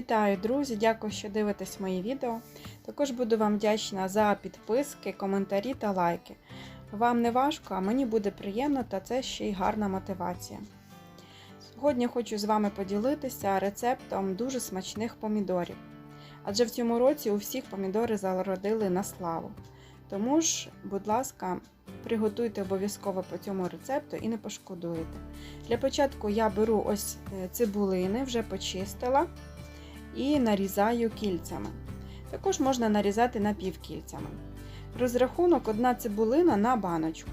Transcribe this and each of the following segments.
Вітаю, друзі! Дякую, що дивитесь мої відео. Також буду вам вдячна за підписки, коментарі та лайки. Вам не важко, а мені буде приємно та це ще й гарна мотивація. Сьогодні хочу з вами поділитися рецептом дуже смачних помідорів. Адже в цьому році у всіх помідори зародили на славу. Тому ж, будь ласка, приготуйте обов'язково по цьому рецепту і не пошкодуєте. Для початку я беру ось е, цибулини, вже почистила і нарізаю кільцями. Також можна нарізати напівкільцями. Розрахунок одна цибулина на баночку.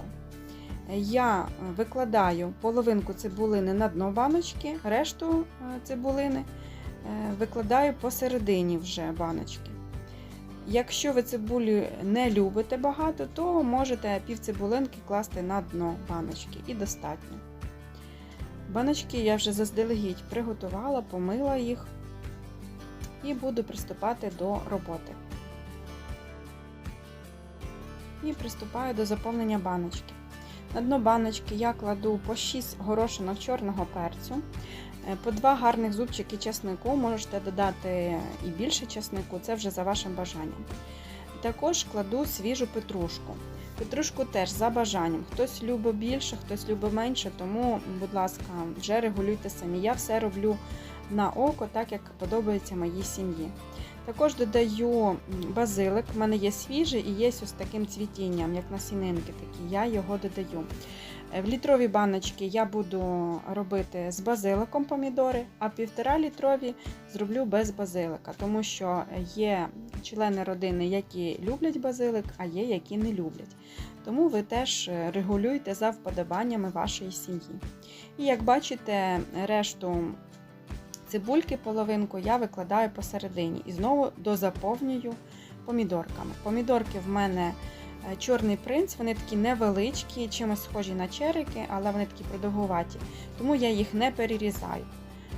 Я викладаю половинку цибулини на дно баночки, решту е, цибулини е, викладаю посередині вже баночки. Якщо ви цибулю не любите багато, то можете пів цибулинки класти на дно баночки і достатньо. Баночки я вже заздалегідь приготувала, помила їх і буду приступати до роботи. І приступаю до заповнення баночки. На дно баночки я кладу по 6 горошинок чорного перцю, по 2 гарних зубчики чеснику, можете додати і більше чеснику, це вже за вашим бажанням. Також кладу свіжу петрушку. Петрушку теж за бажанням. Хтось любить більше, хтось любить менше, тому, будь ласка, вже регулюйте самі. Я все роблю на око, так як подобається моїй сім'ї. Також додаю базилик, в мене є свіжий і є ось таким цвітінням, як насінинки такі, я його додаю. В літрові баночки я буду робити з базиликом помідори, а півтора літрові зроблю без базилика, тому що є члени родини, які люблять базилик, а є, які не люблять. Тому ви теж регулюйте за вподобаннями вашої сім'ї. І як бачите, решту цибульки половинку я викладаю посередині і знову дозаповнюю помідорками. Помідорки в мене чорний принц, вони такі невеличкі, чимось схожі на черики, але вони такі продовгуваті, тому я їх не перерізаю.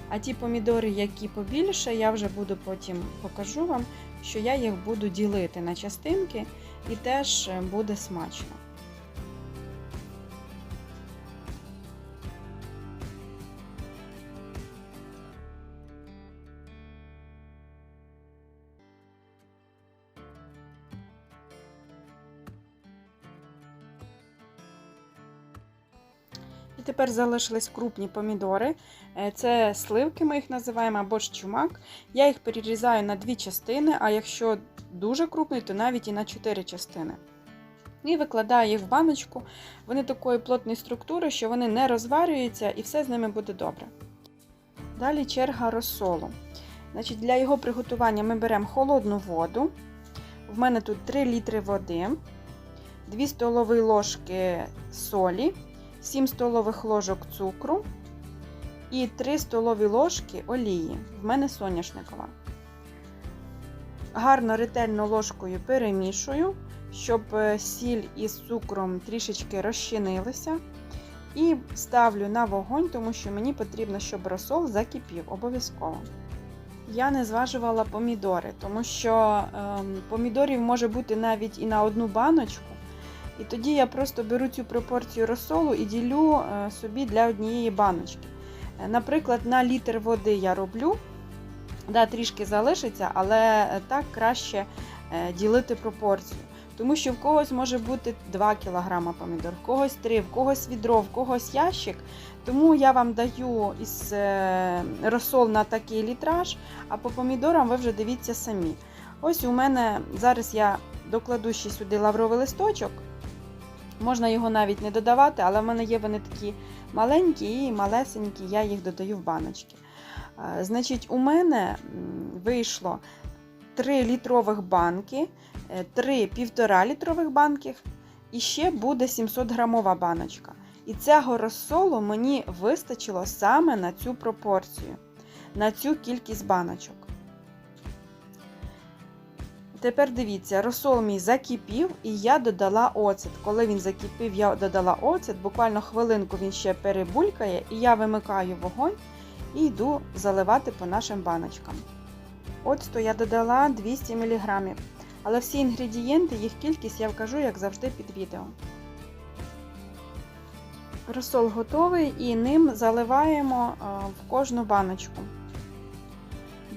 А ті помідори, які побільше, я вже буду потім покажу вам, що я їх буду ділити на частинки і теж буде смачно. І тепер залишились крупні помідори. Це сливки, ми їх називаємо, або ж чумак. Я їх перерізаю на дві частини, а якщо дуже крупний, то навіть і на чотири частини. І викладаю їх в баночку. Вони такої плотної структури, що вони не розварюються і все з ними буде добре. Далі черга розсолу. Значить, Для його приготування ми беремо холодну воду. В мене тут 3 літри води, 2 столові ложки солі. 7 столових ложок цукру і 3 столові ложки олії. В мене соняшникова. Гарно ретельно ложкою перемішую, щоб сіль із цукром трішечки розчинилися. І ставлю на вогонь, тому що мені потрібно, щоб розсол закипів обов'язково. Я не зважувала помідори, тому що ем, помідорів може бути навіть і на одну баночку. І тоді я просто беру цю пропорцію розсолу і ділю собі для однієї баночки. Наприклад, на літр води я роблю, да, трішки залишиться, але так краще ділити пропорцію. Тому що в когось може бути 2 кг помідор, в когось 3, в когось відро, в когось ящик. Тому я вам даю із розсол на такий літраж, а по помідорам ви вже дивіться самі. Ось у мене зараз я докладу ще сюди лавровий листочок. Можна його навіть не додавати, але в мене є вони такі маленькі і малесенькі, я їх додаю в баночки. Значить, у мене вийшло 3 літрових банки, 3 1,5 літрових банки, і ще буде 700 грамова баночка. І цього розсолу мені вистачило саме на цю пропорцію, на цю кількість баночок. Тепер дивіться, розсол мій закипів і я додала оцет. Коли він закипів, я додала оцет, буквально хвилинку він ще перебулькає, і я вимикаю вогонь і йду заливати по нашим баночкам. Оцту я додала 200 мг. Але всі інгредієнти, їх кількість я вкажу, як завжди, під відео. Розсол готовий і ним заливаємо в кожну баночку.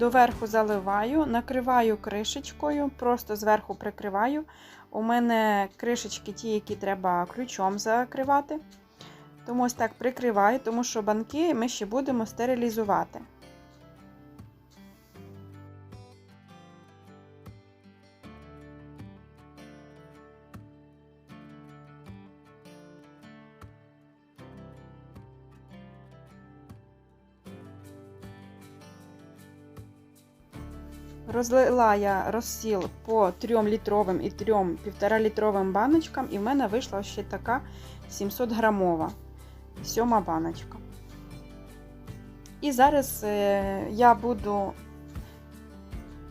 Доверху заливаю, накриваю кришечкою, просто зверху прикриваю. У мене кришечки ті, які треба ключом закривати. Тому ось так прикриваю, тому що банки ми ще будемо стерилізувати. Розлила я розсіл по 3 літровим і 3 1,5 літровим баночкам, і в мене вийшла ще така 700 грамова сьома баночка. І зараз е, я буду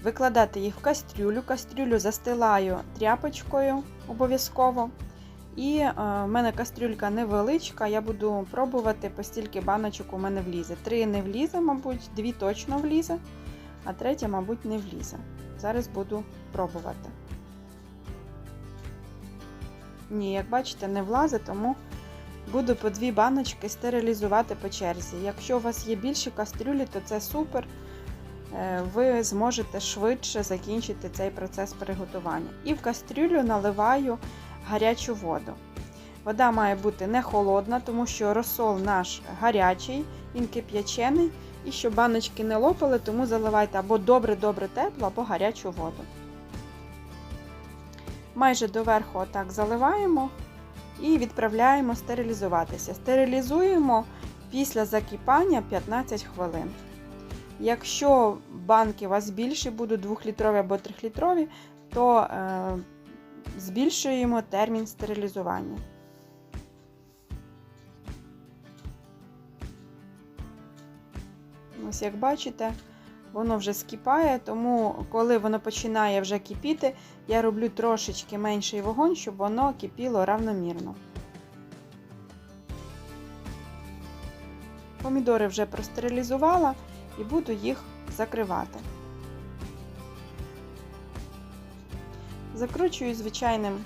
викладати їх в кастрюлю. Кастрюлю застилаю тряпочкою обов'язково. І е, в мене кастрюлька невеличка, я буду пробувати, по стільки баночок у мене влізе. Три не влізе, мабуть, дві точно влізе, а третя, мабуть, не влізе. Зараз буду пробувати. Ні, як бачите, не влазить, тому буду по дві баночки стерилізувати по черзі. Якщо у вас є більші кастрюлі, то це супер. Е, Ви зможете швидше закінчити цей процес приготування. І в кастрюлю наливаю гарячу воду. Вода має бути не холодна, тому що розсол наш гарячий, він кип'ячений. І щоб баночки не лопали, тому заливайте або добре-добре теплу, або гарячу воду. Майже доверху отак заливаємо і відправляємо стерилізуватися. Стерилізуємо після закипання 15 хвилин. Якщо банки у вас більші, будуть 2-літрові або 3-літрові, то е, збільшуємо термін стерилізування. Ось як бачите, воно вже скипає, тому коли воно починає вже кипіти, я роблю трошечки менший вогонь, щоб воно кипіло равномірно. Помідори вже простерилізувала і буду їх закривати. Закручую звичайним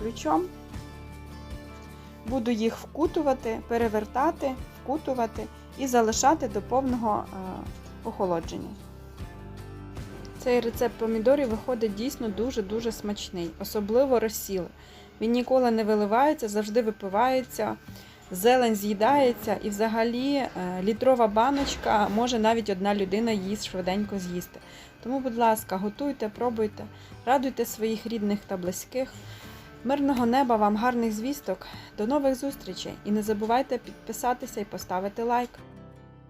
ключом. Буду їх вкутувати, перевертати, вкутувати і залишати до повного е, охолодження. Цей рецепт помідорів виходить дійсно дуже-дуже смачний, особливо розсіл. Він ніколи не виливається, завжди випивається, зелень з'їдається і взагалі е, літрова баночка може навіть одна людина їсть швиденько з'їсти. Тому, будь ласка, готуйте, пробуйте, радуйте своїх рідних та близьких. Мирного неба вам гарних звісток. До нових зустрічей! І не забувайте підписатися і поставити лайк.